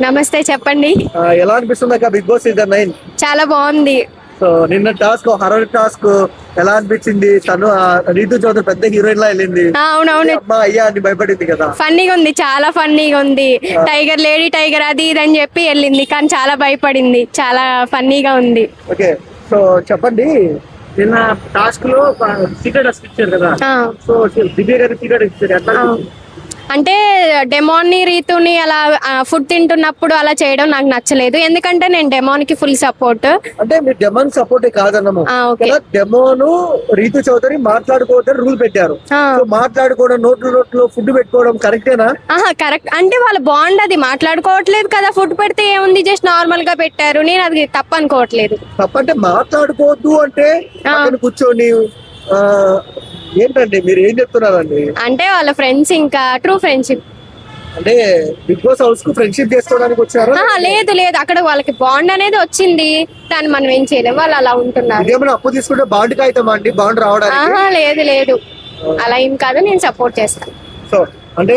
నమస్తే చెప్పండి. ఎలా అనిపిస్తుంది అక్క బిగ్ బాస్ సీజన్ నైన్? చాలా బాగుంది. సో నిన్న టాస్క్ హర్రర్ టాస్క్ ఎలా అనిపించింది? తను రీతు చౌదరి పెద్ద హీరోయిన్ లా వెళ్ళింది. అవునవును. అయ్యా అని భయపడింది కదా. ఫన్నీగా ఉంది చాలా ఫన్నీగా ఉంది. టైగర్ లేడీ టైగర్ అది ఇది అని చెప్పి వెళ్ళింది కానీ చాలా భయపడింది చాలా ఫన్నీగా ఉంది. ఓకే సో చెప్పండి. నిన్న టాస్క్లో సీక్రెట్ ఇచ్చారు కదా. సో దివ్య గారి సీక్రెట్ ఇచ్చారు. అంటే డెమోన్ని రీతుని అలా ఫుడ్ తింటున్నప్పుడు అలా చేయడం నాకు నచ్చలేదు. ఎందుకంటే నేను డెమోన్కి ఫుల్ సపోర్ట్. అంటే మీరు డెమోన్ సపోర్ట్ కాదన్నము. డెమోను రీతు చౌదరి మాట్లాడుకోవద్దని రూల్ పెట్టారు. మాట్లాడుకోవడం నోట్లు నోట్లు ఫుడ్ పెట్టుకోవడం కరెక్టేనా? కరెక్ట్. అంటే వాళ్ళు బాగుంది అది మాట్లాడుకోవట్లేదు కదా. ఫుడ్ పెడితే ఏముంది? జస్ట్ నార్మల్గా పెట్టారు. నేను అది తప్పు అనుకోవట్లేదు తప్పంటే మాట్లాడుకోవద్దు అంటే కూర్చొని ఏంటండి మీరు ఏం చెప్తున్నారండి? అంటే వాళ్ళ ఫ్రెండ్స్ ఇంకా ట్రూ ఫ్రెండ్షిప్. అంటే బిగ్ బాస్ హౌస్కు ఫ్రెండ్షిప్ చేసుకోవడానికి వచ్చారా? లేదు లేదు. అక్కడ వాళ్ళకి బాండ్ అనేది వచ్చింది. దాన్ని మనం ఏం చేయలేం. వాళ్ళు అలా ఉంటున్నారు. ఇదేమైనా అప్పు తీసుకుంటే బాండ్ కాగితం అండి? బాండ్ రావడానికి? లేదు లేదు. అలా ఏం కాదు. నేను సపోర్ట్ చేస్తాను. సో అంటే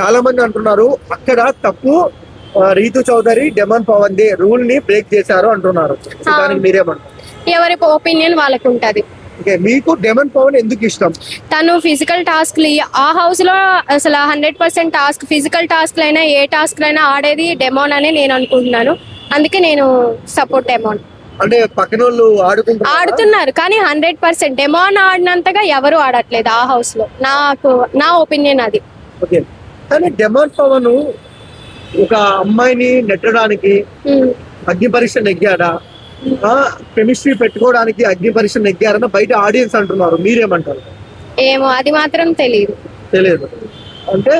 చాలా మంది అంటున్నారు అక్కడ తప్పు రీతు చౌదరి డెమన్ పవన్ ది రూల్ని బ్రేక్ చేశారు అంటున్నారు. దానికి మీరేమంటారు? ఎవరి ఒపీనియన్ వాళ్ళకి ఉంటది మీకు డెమన్ పవన్ ఎందుకు ఇష్టం? తను ఫిజికల్ టాస్క్ ఆ హౌస్లో అసలు hundred percent task physical task అయినా ఏ టాస్క్ అయినా ఆడేది డెమోన్ అని నేను అనుకుంటున్నాను. అందుకే నేను సపోర్ట్ డెమోన్ అంటే పక్కన వాళ్ళు ఆడుతున్నారు కానీ హండ్రెడ్ పర్సెంట్ డెమోన్ ఆడినంతగా ఎవరు ఆడట్లేదు ఆ హౌస్లో. నాకు నా ఒపీనియన్ అది. ఓకే కానీ డెమన్ పవన్ ఒక అమ్మాయిని నెట్టడానికి. అగ్ని పరీక్ష నెగ్గాడా? కెమిస్ట్రీ పెట్టుకోవడానికి అగ్ని పరీక్ష నెగ్గారని బయట ఆడియన్స్ అంటున్నారు. మీరేమంటారు? ఏమో అది మాత్రం తెలియదు తెలియదు అంటే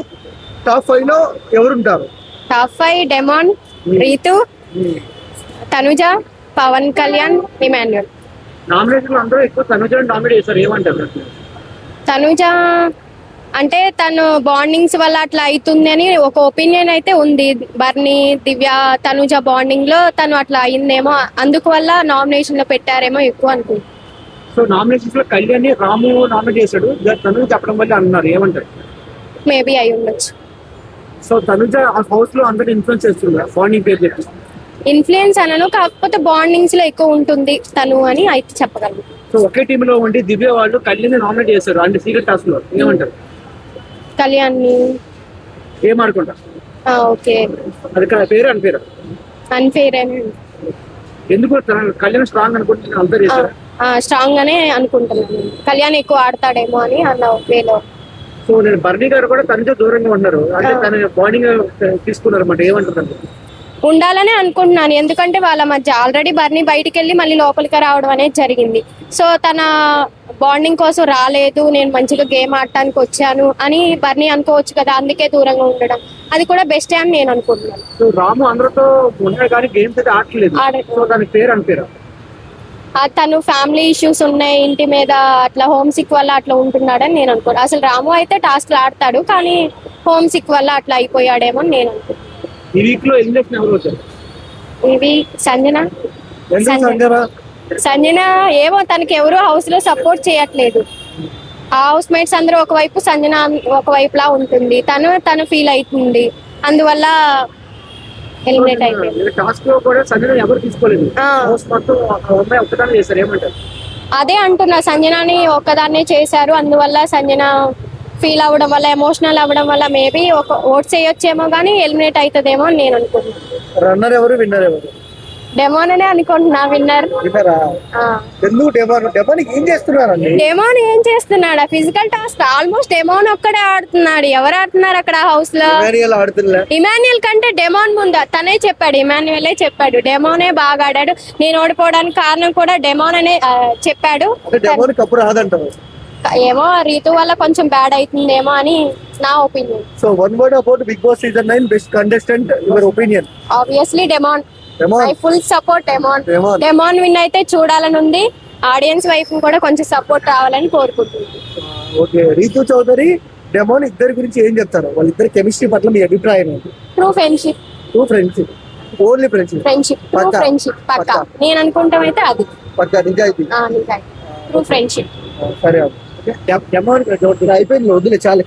టాప్ ఫైవ్లో ఎవరుంటారు? Top five Demon Ritu Tanuja Pavan Kalyan Emmanuel nomination అందరూ ఎక్కువ తనుజ నామినేట్ చేశారు. ఏమంటారు? తనుజ అంటే తను బాండింగ్స్ వల్ల అట్లా అవుతుంది అని ఒక ఒపీనియన్ అయితే ఉంది. బర్ని దివ్య తనుజ బాండింగ్లో తను అట్లా అయిందేమో అందుకు వల్ల నామినేషన్లో పెట్టారేమో ఎక్కువ అనుకుంటున్నాను సో నామినేషన్స్లో కళ్యాణ్ రాము నామినేట్ చేశాడు. తనుజ చెప్పడం వల్ల అన్నారు. ఏమంటారు? మేబీ అయి ఉండొచ్చు. సో తనుజ హౌస్లో అందరూ ఇన్ఫ్లుయెన్స్ చేస్తుంది? బాండింగ్ పేరు చెప్పి. ఇన్ఫ్లుయెన్స్ అనను కాకపోతే బాండింగ్స్లో ఎక్కువ ఉంటుంది తను అని అయితే చెప్పగలను. సో ఒకే టీమ్లో ఉండి దివ్య వాళ్ళు కళ్యాణ్ నామినేట్ చేశారు. అంటే సీక్రెట్ టాస్క్లో. ఏమంటారు? కళ్యాణ్ ఏం ఆడుకుంటారు ఓకే. అది పేరు అని పేరు? అన్ఫేర్ అని ఎందుకు కళ్యాణ్ స్ట్రాంగ్ అనుకుంటున్నారు అందరూ చేశారు? స్ట్రాంగ్ గానే అనుకుంటున్నాను. కళ్యాణ్ ఎక్కువ ఆడతాడేమో అని అన్న వేలో. సో నేను బర్నీ గారు కూడా తనతో దూరంగా ఉన్నారు. అంటే ఆ. తన బాండింగ్ తీసుకున్నారు అన్నమాట. ఏమంటారు ఉండాలనే అనుకుంటున్నాను. ఎందుకంటే వాళ్ళ మధ్య ఆల్రెడీ బర్నీ బయటికి వెళ్ళి మళ్ళీ లోపలికి రావడం అనేది జరిగింది. సో తన బాండింగ్ కోసం రాలేదు నేను మంచిగా గేమ్ ఆడటానికి వచ్చాను అని బర్నీ అనుకోవచ్చు కదా అందుకే దూరంగా ఉండడం. అది కూడా బెస్టే అని నేను అనుకుంటున్నాను. రాము అందరితో కానీ గేమ్స్ అయితే ఆడట్లేదు. తను ఫ్యామిలీ ఇష్యూస్ ఉన్నాయి ఇంటి మీద అట్లా హోమ్ సిక్ వల్ల అట్లా ఉంటున్నాడని నేను అనుకోను. అసలు రాము అయితే టాస్క్లు ఆడతాడు కానీ హోమ్ సిక్ వల్ల అట్లా అయిపోయాడేమో అని నేను అనుకుంటున్నాను. ఈ వీక్ సంజన. సంజన ఏమో తనకి ఎవరు హౌస్లో సపోర్ట్ చేయట్లేదు. ఆ హౌస్ మేట్స్ అందరూ ఒకవైపు సంజన ఒకవైపులా ఉంటుంది. తను తను ఫీల్ అవుతుంది. అందువల్ల ఎలిమినేట్ అయిపోయింది. అదే అంటున్నా సంజనాని ఒక్కదాన్నే చేశారు. అందువల్ల సంజన ఫీల్ అవ్వడం వల్ల ఎమోషనల్ అవ్వడం వల్ల మేబీ ఒక ఓట్స్ వేయొచ్చేమో కానీ ఎలిమినేట్ అవుతుందేమో అని నేను అనుకుంటున్నాను రన్నర్ ఎవరు విన్నర్ ఎవరు? డెమోన్ అనే అనుకుంటున్నా విన్నర్. విన్నరా? ఎందుకు డెమన్? ఏం చేస్తున్నారండి? డెమోన్ ఏం చేస్తున్నాడు? ఫిజికల్ టాస్క్ ఆల్మోస్ట్ డెమోన్ ఒక్కడే ఆడుతున్నాడు. ఎవరు ఆడుతున్నారు అక్కడ హౌస్లో? ఇమానియల్ ఆడుతున్నా. ఇమాన్యుయల్ కంటే డెమోన్ ముందు. తనే చెప్పాడు ఇమాన్యుయలే చెప్పాడు. డెమోనే బాగా ఆడాడు. నేను ఓడిపోవడానికి కారణం కూడా డెమోన్ అనే చెప్పాడు. డెమోన్ కప్పు ఏమో రీతు వల్ల కొంచెం బ్యాడ్ అవుతుందేమో అని నా opinion so one word about Bigg Boss season nine best contestant your opinion obviously Demon I full support Demon Demon win అయితే చూడాలని ఉంది. ఆడియన్స్ వైపు కూడా కొంచెం సపోర్ట్ రావాలని కోరుకుంటున్నాను. ఓకే రీతు చౌదరి డెమోన్ ఇద్దరి గురించి ఏం చెప్తారు? వాళ్ళిద్దరి కెమిస్ట్రీ పట్ల మీ అభిప్రాయం ఏంటి? True friendship too friendship only friendship friendship true. Friendship పక్క. నేను అనుకుంటాం అయితే అది. పక్క. నిజాయితీ. ట్రూ ఫ్రెండ్షిప్ సరే. ఓకే. డెమోన్ అయిపోయింది. వదిలే చాలు.